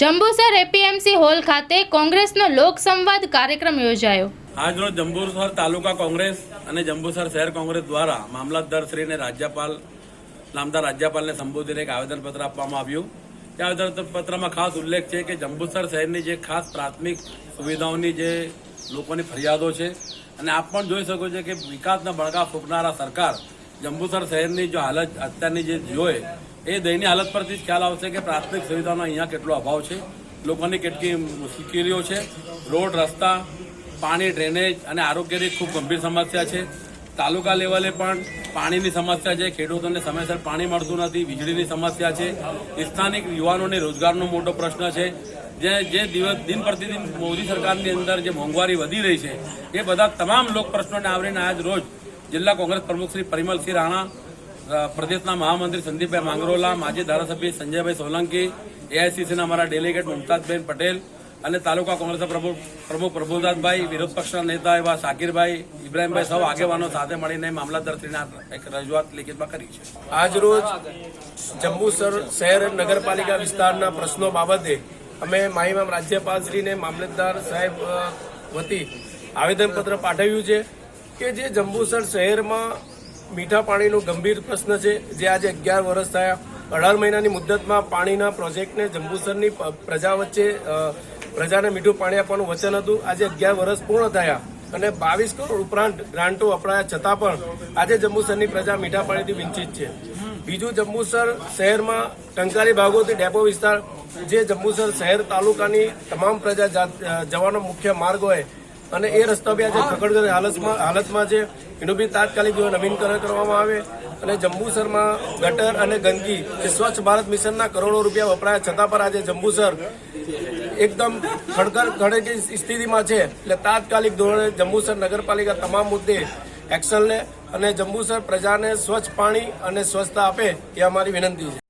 Jambusar APMC hall ખાતે કોંગ્રેસનો લોક સંવાદ કાર્યક્રમ યોજાયો. આજરોજ જંબુસર તાલુકા કોંગ્રેસ અને જંબુસર શહેર કોંગ્રેસ દ્વારા મામલતદાર શ્રીને રાજ્યપાલ, નામદાર રાજ્યપાલને સંબોધીને એક આવેદનપત્ર આપવામાં આવ્યું. તે આવેદનપત્રમાં ખાસ ઉલ્લેખ છે કે જંબુસર શહેરની જે ખાસ પ્રાથમિક સુવિધાઓની જે લોકોની ફરિયાદો છે અને આપ પણ જોઈ શકો છો કે વિકાસના બળગા ફૂંકનારા સરકાર જંબુસર શહેરની જો હાલત અત્યારની જે જોએ એ દયની હાલત પરથી જ ખ્યાલ આવશે કે પ્રાથમિક સુવિધાનો અહીંયા કેટલો અભાવ છે. લોકોની કેટલી મુશ્કેલીઓ છે. રોડ, રસ્તા, પાણી, ડ્રેનેજ અને આરોગ્યની ખૂબ ગંભીર સમસ્યા છે. તાલુકા લેવલે પણ પાણીની સમસ્યા છે. ખેડૂતોને સમયસર પાણી મળતું નથી. વીજળીની સમસ્યા છે. સ્થાનિક યુવાનોને રોજગારનો મોટો પ્રશ્ન છે. જે જે દિવસ, દિન પ્રતિદિન મોદી સરકારની અંદર જે મોંઘવારી વધી રહી છે, એ બધા તમામ લોક પ્રશ્નોને આવરીને આજ રોજ જિલ્લા કોંગ્રેસ પ્રમુખ શ્રી પરિમલસિંહ રાણા પ્રદેશના મહામંત્રી સંદીપભાઈ માંગરોલા, માજી ધારાસભ્ય સંજયભાઈ સોલંકી એઆઈસીસીના અમારા ડેલિગેટ મુમતાજબેન પટેલ અને તાલુકા કોંગ્રેસના પ્રમુખ પ્રભુદાસભાઈ વિરોધ પક્ષના નેતા એવા શાકીરભાઈ ઇબ્રાહીમભાઈ સૌ આગેવાનો સાથે મળીને મામલતદારશ્રીને એક રજૂઆત લિખિતમાં કરી છે. આજરોજ જંબુસર શહેર નગરપાલિકા વિસ્તારના પ્રશ્નો બાબતે અમે માહિમામ રાજ્યપાલશ્રીને મામલતદાર સાહેબ વતી આવેદનપત્ર પાઠવ્યું છે કે જે જંબુસર શહેરમાં મીઠા પાણીનો ગંભીર પ્રશ્ન છે. જે આજે અગિયાર વર્ષ થયા. અઢાર મહિનાની મુદ્દતમાં પાણીના પ્રોજેક્ટને જંબુસરની પ્રજા વચ્ચે પ્રજાને મીઠું પાણી આપવાનું વચન હતું. આજે અગિયાર વર્ષ પૂર્ણ થયા અને બાવીસ કરોડ ઉપરાંત ગ્રાન્ટો અપડાયા છતાં પણ આજે જંબુસરની પ્રજા મીઠા પાણીથી વિંચિત છે. બીજું જંબુસર શહેરમાં ટંકારી ભાગોથી ડેપો વિસ્તાર, જે જંબુસર શહેર તાલુકાની તમામ પ્રજા જવાનો મુખ્ય માર્ગ હોય અને એ રસ્તા બી આજે ખખડગત હાલતમાં હાલતમાં છે. એનું બી તાત્કાલિક નવીનકરણ કરવામાં આવે અને જંબુસરમાં ગટર અને ગંદકી જે સ્વચ્છ ભારત મિશનના કરોડો રૂપિયા વપરાયા, છતાં પણ આજે જંબુસર એકદમ ખડતર ખડેકી સ્થિતિમાં છે. એટલે તાત્કાલિક ધોરણે જંબુસર નગરપાલિકા તમામ મુદ્દે એક્શન લે અને જંબુસર પ્રજાને સ્વચ્છ પાણી અને સ્વચ્છતા આપે એ અમારી વિનંતી છે.